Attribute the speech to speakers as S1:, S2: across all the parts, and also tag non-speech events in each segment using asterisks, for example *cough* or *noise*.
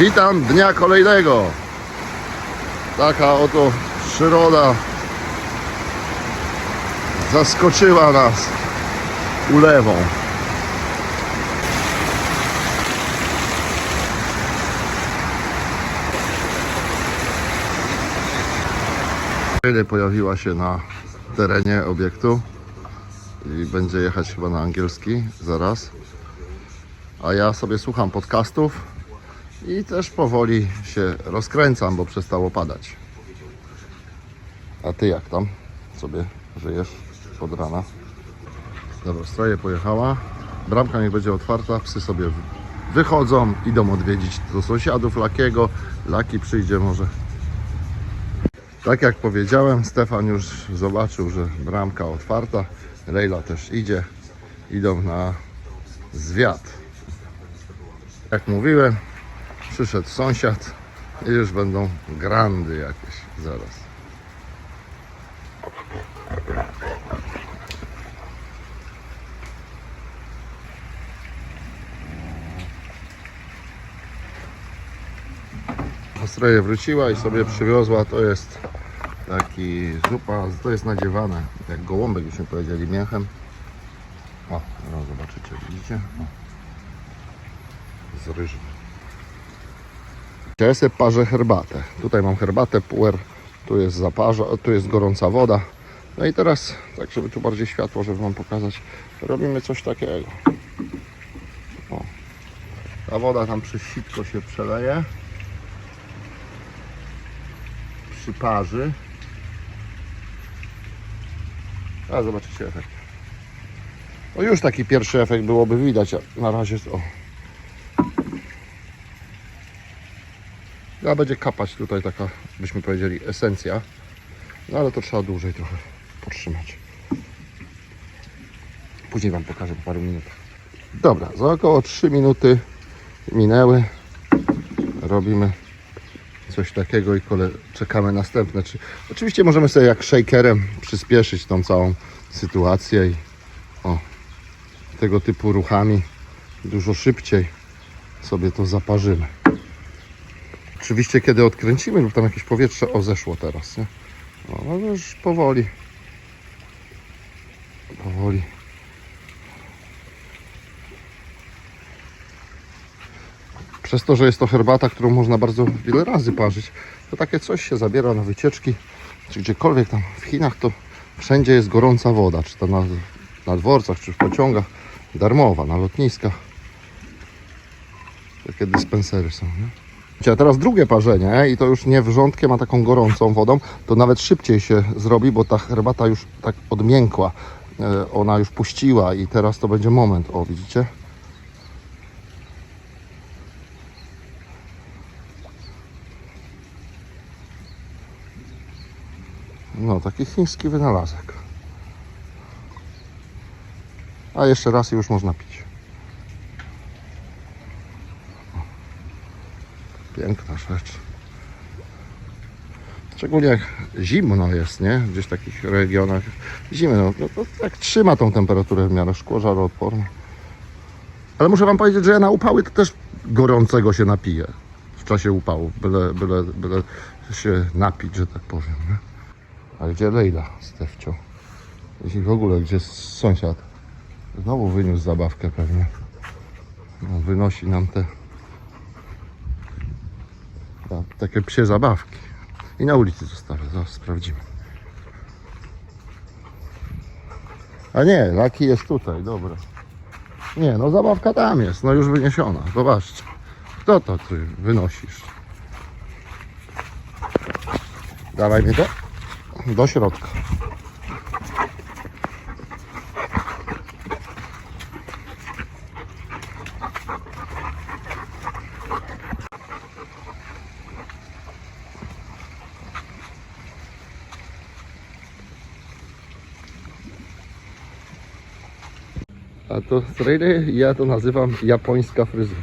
S1: Witam dnia kolejnego. Taka oto przyroda zaskoczyła nas ulewą. Chwilę pojawiła się na terenie obiektu i będzie jechać chyba na angielski zaraz. A ja sobie słucham podcastów i też powoli się rozkręcam, bo przestało padać. A ty jak tam sobie żyjesz od rana? Dobra, stroje pojechała. Bramka niech będzie otwarta, psy sobie wy- wychodzą, idą odwiedzić do sąsiadów Lakiego. Laki przyjdzie może. Tak jak powiedziałem, Stefan już zobaczył, że bramka otwarta. Lejla też idzie. Idą na zwiat. Jak mówiłem, przyszedł sąsiad i już będą grandy jakieś zaraz. Ostroje wróciła i sobie przywiozła, to jest taki zupa, to jest nadziewane, jak gołąbek byśmy powiedzieli, mięchem. O, no zobaczycie, widzicie? O. Z ryżem. Ja sobie parzę herbatę. Tutaj mam herbatę puer, tu jest zaparza, tu jest gorąca woda. No i teraz, tak żeby tu bardziej światło, żeby Wam pokazać, robimy coś takiego. O. Ta woda tam przez sitko się przeleje. Przyparzy. A zobaczycie efekt. No już taki pierwszy efekt byłoby widać, na razie o. Ja będzie kapać tutaj taka, byśmy powiedzieli, esencja. No ale to trzeba dłużej trochę podtrzymać. Później Wam pokażę po paru minutach. Dobra, za około 3 minuty minęły. Robimy coś takiego i kole... czekamy następne. Czy... Oczywiście możemy sobie jak shakerem przyspieszyć tą całą sytuację i o, tego typu ruchami dużo szybciej sobie to zaparzymy. Oczywiście kiedy odkręcimy lub tam jakieś powietrze, o zeszło teraz, nie? No, no już powoli. Powoli. Przez to, że jest to herbata, którą można bardzo wiele razy parzyć, to takie coś się zabiera na wycieczki, czy gdziekolwiek tam w Chinach, to wszędzie jest gorąca woda, czy to na, na dworcach, czy w pociągach, darmowa, na lotniskach. Takie dyspensery są, nie? A teraz drugie parzenie i to już nie wrzątkiem, a taką gorącą wodą, to nawet szybciej się zrobi, bo ta herbata już tak odmiękła. E, Ona już puściła i teraz to będzie moment. O, widzicie? No, taki chiński wynalazek. A jeszcze raz i już można pić. Piękna rzecz. Szczególnie jak zimno jest, nie? Gdzieś w takich regionach zimno, no to tak trzyma tą temperaturę w miarę szkło żaroodporne. Ale muszę Wam powiedzieć, że ja na upały to też gorącego się napiję w czasie upału, byle, byle, byle się napić, że tak powiem. Nie? A gdzie Lejla z Tefcią? Jeśli w ogóle, gdzie sąsiad? Znowu wyniósł zabawkę pewnie. No, wynosi nam te ta, takie psie zabawki. I na ulicy zostawię, zaraz sprawdzimy. A nie, laki jest tutaj, dobra. Nie, no zabawka tam jest, no już wyniesiona, zobaczcie. Kto to ty wynosisz? Dawaj mi to do środka. A to straight ja to nazywam japońska fryzura.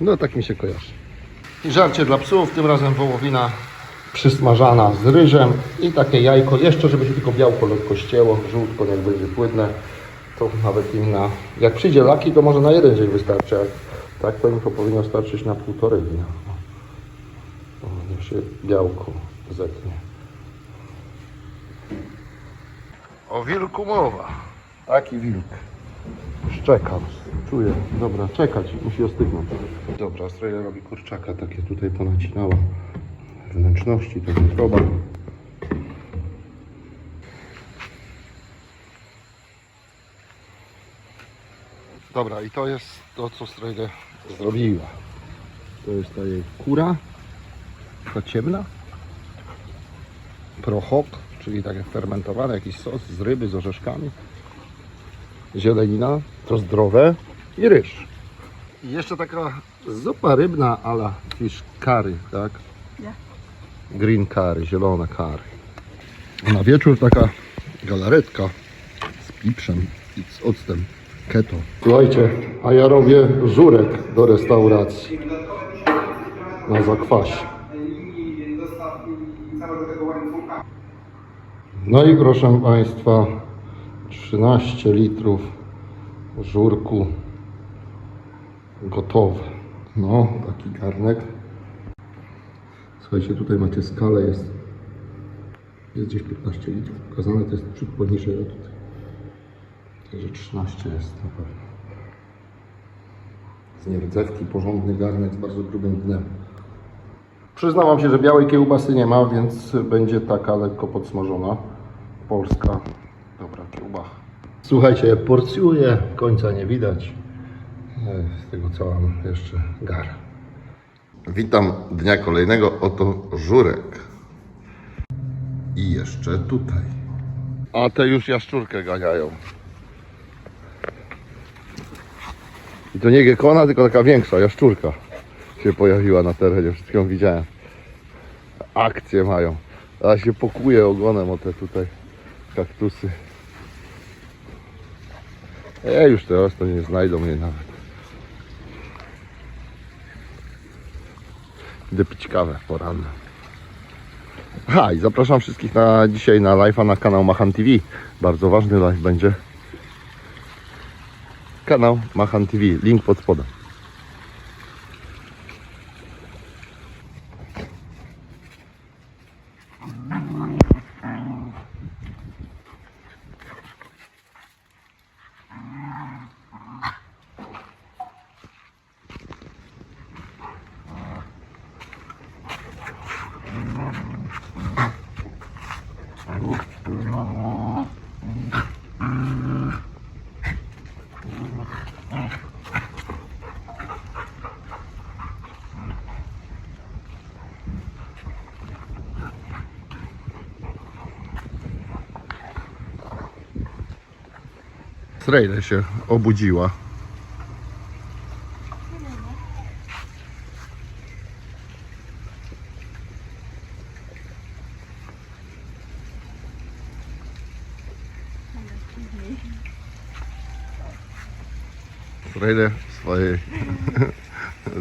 S1: No tak mi się kojarzy. I żarcie dla psów, tym razem wołowina przysmażana z ryżem i takie jajko, jeszcze żeby się tylko białko lekko ścięło, żółtko niech będzie płynne, to nawet im na, jak przyjdzie laki, to może na jeden dzień wystarczy, jak tak to im to powinno starczyć na półtorej dnia. O, niech się białko zetnie. O wilku mowa. Taki wilk. Szczekam. Czuję. Dobra, czekać. Musi ostygnąć. Dobra, Australia robi kurczaka. Takie tutaj ponacinała wnętrzności, to wątroba. Dobra, i to jest to, co Australia zrobiła. To jest ta jej kura. Ta ciemna. Prochok, czyli takie fermentowane, jakiś sos z ryby, z orzeszkami. Zielenina, to zdrowe i ryż. I jeszcze taka zupa rybna ala fish curry, tak?
S2: Ja.
S1: Green curry, zielona curry. A na wieczór taka galaretka z piprzem i z octem keto. Słuchajcie, a ja robię żurek do restauracji na zakwasie. No i proszę Państwa, 13 litrów żurku gotowe. No, taki garnek. Słuchajcie, tutaj macie skalę, jest, jest gdzieś 15 litrów pokazane, to jest ciut poniżej, a tutaj. Także 13 jest na pewno. Z nierdzewki, porządny garnek z bardzo grubym dnem. Przyznam wam się, że białej kiełbasy nie ma, więc będzie taka lekko podsmażona. Polska. Dobra kiełbacha. Słuchajcie, porcjuję, końca nie widać. E, Z tego co mam jeszcze gar.
S3: Witam dnia kolejnego, oto żurek. I jeszcze tutaj. A te już jaszczurkę ganiają.
S1: I to nie gekona, tylko taka większa jaszczurka się pojawiła na terenie. Wszystko widziałem. Akcje mają. A się pokuje ogonem o te tutaj kaktusy. E, już teraz to nie znajdą mnie nawet. Idę pić kawę poranną. Aha, i zapraszam wszystkich na dzisiaj na live'a na kanał Machan TV. Bardzo ważny live będzie. Kanał Machan TV, link pod spodem. Strejle się obudziła. Strejle swojej. *laughs*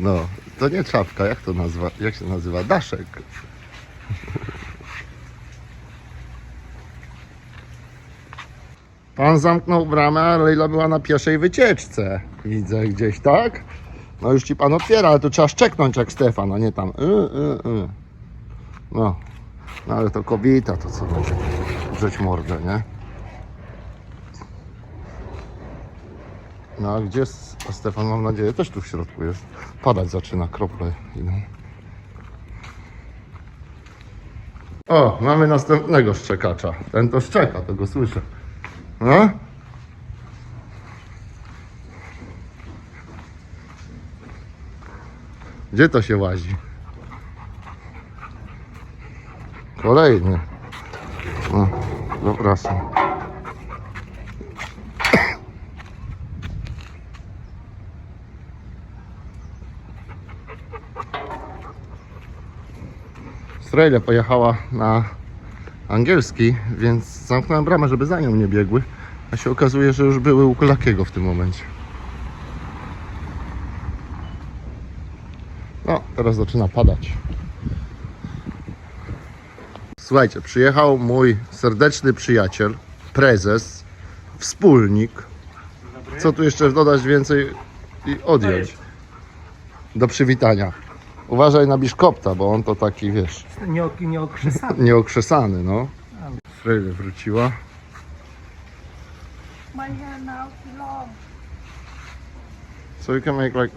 S1: No, to nie czapka, jak to nazwa? Jak się nazywa? Daszek. Pan zamknął bramę, a Leila była na pieszej wycieczce. Widzę gdzieś, tak? No już ci pan otwiera, ale tu trzeba szczeknąć jak Stefan, a nie tam. Y, y, y. No. no ale to kobieta, to co będzie drzeć mordę, nie? No a gdzie jest a Stefan? Mam nadzieję, też tu w środku jest. Padać zaczyna, krople idą. O, mamy następnego szczekacza. Ten to szczeka, tego słyszę. No? Gdzie to się łazi? Kolejny. No, zapraszam. Strejle pojechała na angielski, więc zamknąłem bramę, żeby za nią nie biegły. A się okazuje, że już były u Kolakiego w tym momencie. No, teraz zaczyna padać. Słuchajcie, przyjechał mój serdeczny przyjaciel, prezes, wspólnik. Co tu jeszcze dodać więcej i odjąć? Do przywitania. Uważaj na biszkopta, bo on to taki, wiesz,
S4: Nie, nie okrzesany. *laughs*
S1: nieokrzesany, no. Frejle wróciła.
S5: Long.
S1: So you can make like...